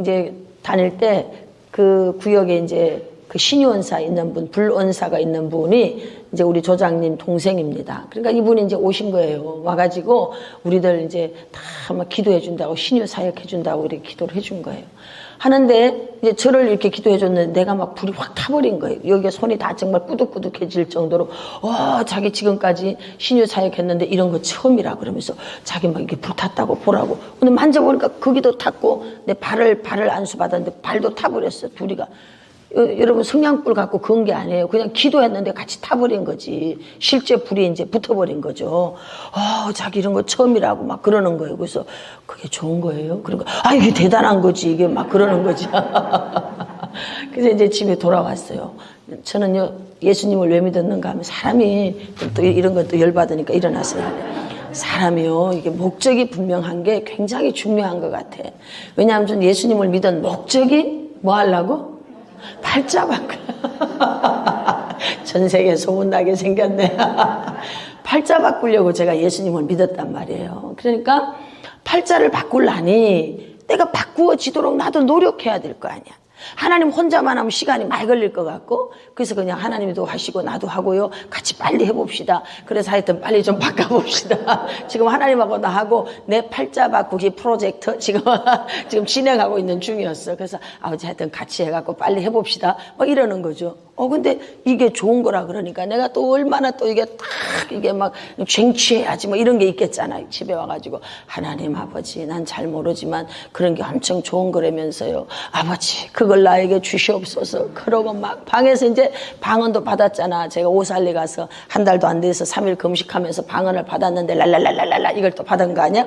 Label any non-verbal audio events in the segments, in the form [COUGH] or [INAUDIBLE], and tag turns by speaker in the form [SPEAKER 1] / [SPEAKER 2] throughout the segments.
[SPEAKER 1] 이제 다닐 때 그 구역에 이제 그 신유원사 있는 분, 불원사가 있는 분이 이제 우리 조장님 동생입니다. 그러니까 이분이 이제 오신 거예요. 와가지고 우리들 이제 다 막 기도해 준다고 신유 사역 해 준다고 이렇게 기도를 해 준 거예요. 하는데 이제 저를 이렇게 기도해 줬는데 내가 막 불이 확 타버린 거예요. 여기가 손이 다 정말 꾸덕꾸덕해질 정도로 와 자기 지금까지 신유 사역했는데 이런 거 처음이라 그러면서 자기 막 이게 불 탔다고 보라고 근데 만져보니까 거기도 탔고 내 발을 발을 안수 받았는데 발도 타버렸어 둘이가 여- 여러분 성냥불 갖고 그런 게 아니에요. 그냥 기도했는데 같이 타버린 거지. 실제 불이 이제 붙어버린 거죠. 아, 자기 이런 거 처음이라고 막 그러는 거예요. 그래서 그게 좋은 거예요. 그러니까 아 이게 대단한 거지. 이게 막 그러는 거지. [LAUGHS] 그래서 이제 집에 돌아왔어요. 저는요 예수님을 왜 믿었는가 하면 사람이 좀또 이런 것도 열받으니까 일어났어요. 사람이요 이게 목적이 분명한 게 굉장히 중요한 것 같아. 왜냐하면 전 예수님을 믿은 목적이 뭐 하려고? 팔자 바꿔. [LAUGHS] 전 세계 소문나게 생겼네. [LAUGHS] 팔자 바꾸려고 제가 예수님을 믿었단 말이에요. 그러니까 팔자를 바꾸려니 내가 바꾸어지도록 나도 노력해야 될 거 아니야. 하나님 혼자만 하면 시간이 많이 걸릴 것 같고 그래서 그냥 하나님도 하시고 나도 하고요. 같이 빨리 해봅시다. 그래서 하여튼 빨리 좀 바꿔봅시다. [LAUGHS] 지금 하나님하고 나하고 내 팔자 바꾸기 프로젝트? 지금 [LAUGHS] 지금 진행하고 있는 중이었어. 그래서 아버지 하여튼 같이 해갖고 빨리 해봅시다. 뭐 이러는 거죠 어 근데 이게 좋은 거라 그러니까 내가 또 얼마나 또 이게 딱 이게 막 쟁취해야지 뭐 이런 게 있겠잖아요. 집에 와가지고 하나님 아버지 난 잘 모르지만 그런 게 엄청 좋은 거라면서요. 아버지 그걸 나에게 주시옵소서. 그러고 막 방에서 이제 방언도 받았잖아. 제가 오살리 가서 한 달도 안 돼서 삼일 금식하면서 방언을 받았는데 랄랄랄랄랄라 이걸 또 받은 거 아니야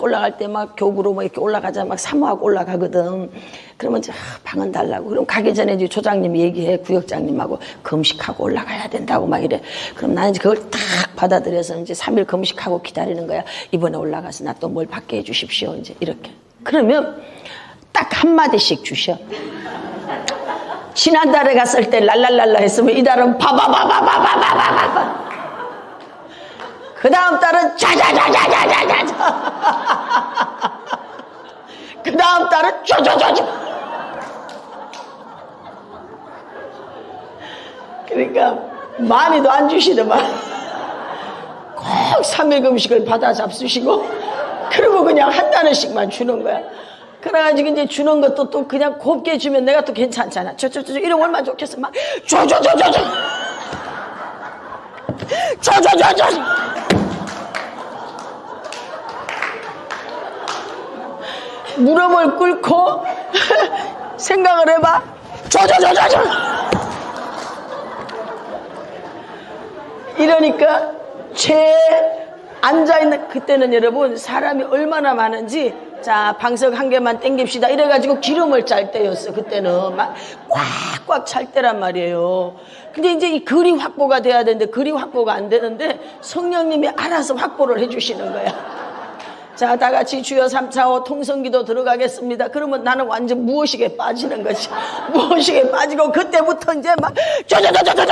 [SPEAKER 1] 올라갈 때 막 교구로 뭐 이렇게 올라가자 막 사모하고 올라가거든. 그러면 이제 아, 방언 달라고. 그럼 가기 전에 이제 조장님 얘기해 구역장님하고 금식하고 올라가야 된다고 막 이래. 그럼 나는 이제 그걸 딱 받아들여서 이제 3일 금식하고 기다리는 거야. 이번에 올라가서 나 또 뭘 받게 해 주십시오. 이제 이렇게. 그러면 딱 한마디씩 주셔. 지난달에 갔을 때 랄랄랄라 했으면 이달은 바바바바바바바바바 그 다음 달은 자자자자자자자. 그 다음 달은 쪼쪼쪼쪼. 그러니까 많이도 안 주시더만 꼭 3일 금식을 받아 잡수시고 그리고 그냥 한 달씩만 주는 거야. 그래가지고 이제 주는 것도 또 그냥 곱게 주면 내가 또 괜찮잖아. 저저저 이런 얼마 좋겠어. 막 저 저 저저저 저저저저 무릎을 꿇고 [LAUGHS] 생각을 해봐. 저저저저저. 이러니까 제 앉아 있는 그때는 여러분 사람이 얼마나 많은지 자 방석 한 개만 땡깁시다 이래가지고 기름을 짤 때였어 그때는 막 꽉꽉 찰 때란 말이에요. 근데 이제 이 글이 확보가 돼야 되는데 글이 확보가 안 되는데 성령님이 알아서 확보를 해주시는 거야. 자, 다 같이 주여 3, 4, 5 통성기도 들어가겠습니다. 그러면 나는 완전 무엇이게 빠지는 거지. [LAUGHS] 무엇이게 빠지고 그때부터 이제 막 쪼쪼쪼쪼쪼쪼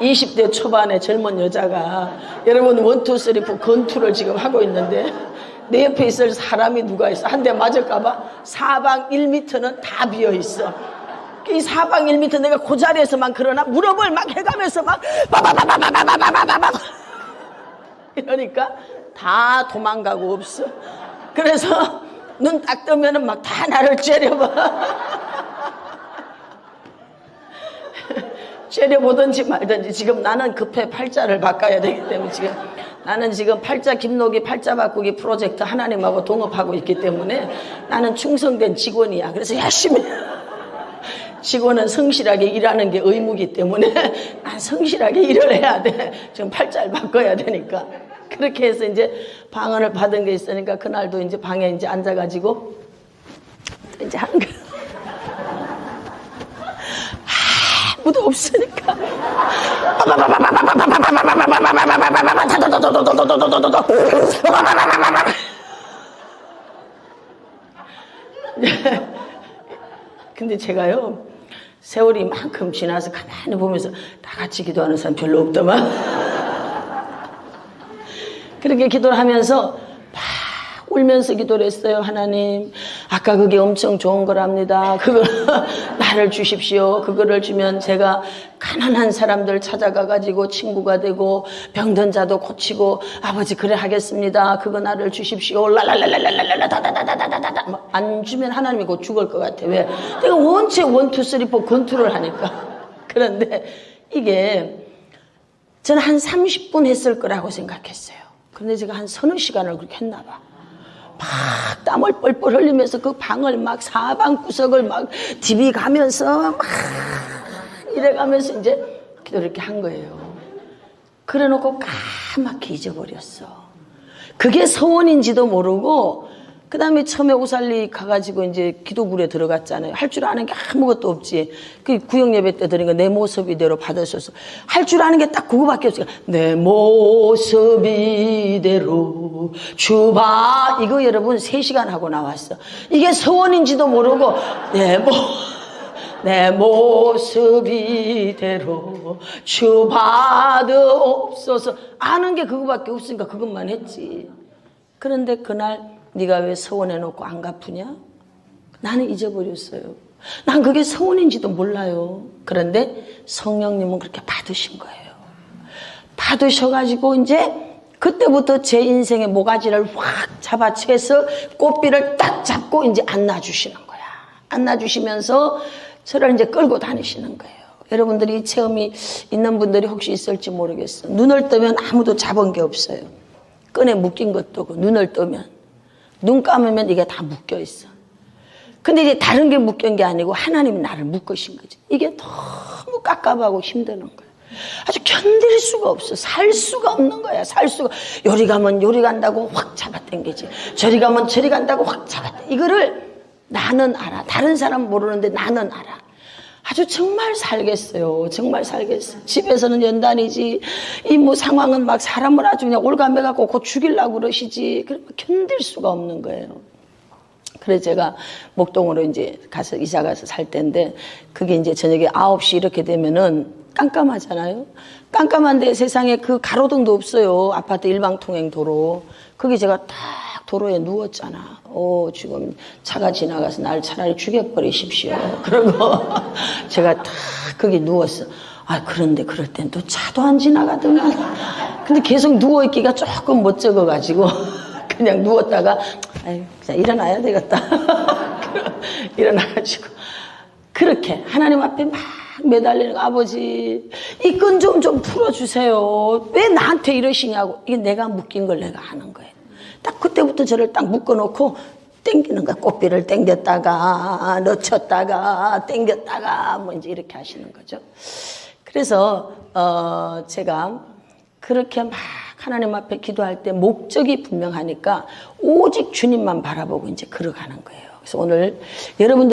[SPEAKER 1] 20대 초반의 젊은 여자가 여러분 원투 쓰리 포 건투를 지금 하고 있는데 내 옆에 있을 사람이 누가 있어 한 대 맞을까봐 사방 1미터는 다 비어 있어 이 사방 1미터 내가 그 자리에서만 그러나 무릎을 막 해가면서 막 바바바바바바바바바바 이러니까 다 도망가고 없어. 그래서 눈 딱 뜨면은 막 다 나를 째려봐. 째려보든지 말든지 지금 나는 급해 팔자를 바꿔야 되기 때문에 지금 나는 지금 팔자 김록이 팔자 바꾸기 프로젝트 하나님하고 동업하고 있기 때문에 나는 충성된 직원이야. 그래서 열심히 직원은 성실하게 일하는 게 의무기 때문에 [LAUGHS] 난 성실하게 일을 해야 돼. 지금 팔자를 바꿔야 되니까. 그렇게 해서 이제 방언을 받은 게 있으니까 그날도 이제 방에 이제 앉아가지고 이제 하는 거. 아무도 없으니까. 근데 제가요 세월이 이만큼 지나서 가만히 보면서 다 같이 기도하는 사람 별로 없더만. [LAUGHS] 그렇게 기도를 하면서 막 울면서 기도를 했어요 하나님. 아까 그게 엄청 좋은 거랍니다. 그걸 [LAUGHS] 나를 주십시오. 그거를 주면 제가 가난한 사람들 찾아가 가지고 친구가 되고 병든 자도 고치고 아버지 그래 하겠습니다. 그거 나를 주십시오. 랄랄랄랄랄랄라 다다다다다 다다 막안 주면 하나님이 곧 죽을 것 같아 왜 내가 원체 원투 쓰리 포 권투를 하니까 [LAUGHS] 그런데 이게 저는 한 30분 했을 거라고 생각했어요. 그런데 제가 한 서너 시간을 그렇게 했나 봐. 막 땀을 뻘뻘 흘리면서 그 방을 막 사방 구석을 막 디비 가면서 막 이래 가면서 이제 기도를 이렇게 한 거예요. 그래 놓고 까맣게 잊어버렸어. 그게 서원인지도 모르고 그 다음에 처음에 오살리 가가지고 이제 기도굴에 들어갔잖아요. 할 줄 아는 게 아무것도 없지. 그 구역 예배 때 드린 거 내 모습 이대로 받으셔서 할 줄 아는 게 딱 그거밖에 없어요. 내 모습 이대로 주봐. 이거 여러분 3시간 하고 나왔어. 이게 서원인지도 모르고 내 모, 내 모습 이대로 주 받으옵소서. 아는 게 그거밖에 없으니까 그것만 했지. 그런데 그날 네가 왜 서원해 놓고 안 갚으냐? 나는 잊어버렸어요. 난 그게 서원인지도 몰라요. 그런데 성령님은 그렇게 받으신 거예요. 받으셔가지고 이제 그때부터 제 인생의 모가지를 확 잡아채서 꽃비를 딱 잡고 이제 안놔주시는 거야. 안놔주시면서 저를 이제 끌고 다니시는 거예요. 여러분들이 이 체험이 있는 분들이 혹시 있을지 모르겠어. 눈을 뜨면 아무도 잡은 게 없어요. 끈에 묶인 것도 없고 눈을 뜨면 눈 감으면 이게 다 묶여 있어. 근데 이제 다른 게 묶인 게 아니고 하나님이 나를 묶으신 거지. 이게 너무 깝깝하고 힘드는 거야. 아주 견딜 수가 없어. 살 수가 없는 거야. 살 수가. 요리 가면 요리 간다고 확 잡아당기지. 저리 가면 저리 간다고 확 잡아당기. 이거를 나는 알아. 다른 사람 모르는데 나는 알아. 아주 정말 살겠어요. 정말 살겠어. 집에서는 연단이지. 이 뭐 상황은 막 사람을 아주 그냥 올가매갖고 곧 죽이려고 그러시지. 그러면 견딜 수가 없는 거예요. 그래서 제가 목동으로 이제 가서 이사 가서 살 때인데 그게 이제 저녁에 9시 이렇게 되면은 깜깜하잖아요. 깜깜한데 세상에 그 가로등도 없어요. 아파트 일방통행 도로. 거기 제가 딱 도로에 누웠잖아. 오, 지금 차가 지나가서 날 차라리 죽여버리십시오. [LAUGHS] 그러고 제가 딱 거기 누웠어. 아, 그런데 그럴 땐 또 차도 안 지나가더만. 근데 계속 누워있기가 조금 멋쩍어가지고 [LAUGHS] 그냥 누웠다가, 아유, 그냥 일어나야 되겠다. [LAUGHS] 일어나가지고. 그렇게 하나님 앞에 막 매달리는 거, 아버지 이끈좀좀 풀어주세요. 왜 나한테 이러시냐고. 이게 내가 묶인 걸 내가 하는 거예요. 딱 그때부터 저를 딱 묶어놓고 땡기는 거야. 꽃비를 땡겼다가 넣쳤다가 땡겼다가 뭐 이제 이렇게 하시는 거죠. 그래서 어 제가 그렇게 막 하나님 앞에 기도할 때 목적이 분명하니까 오직 주님만 바라보고 이제 걸어가는 거예요. 그래서 오늘 여러분들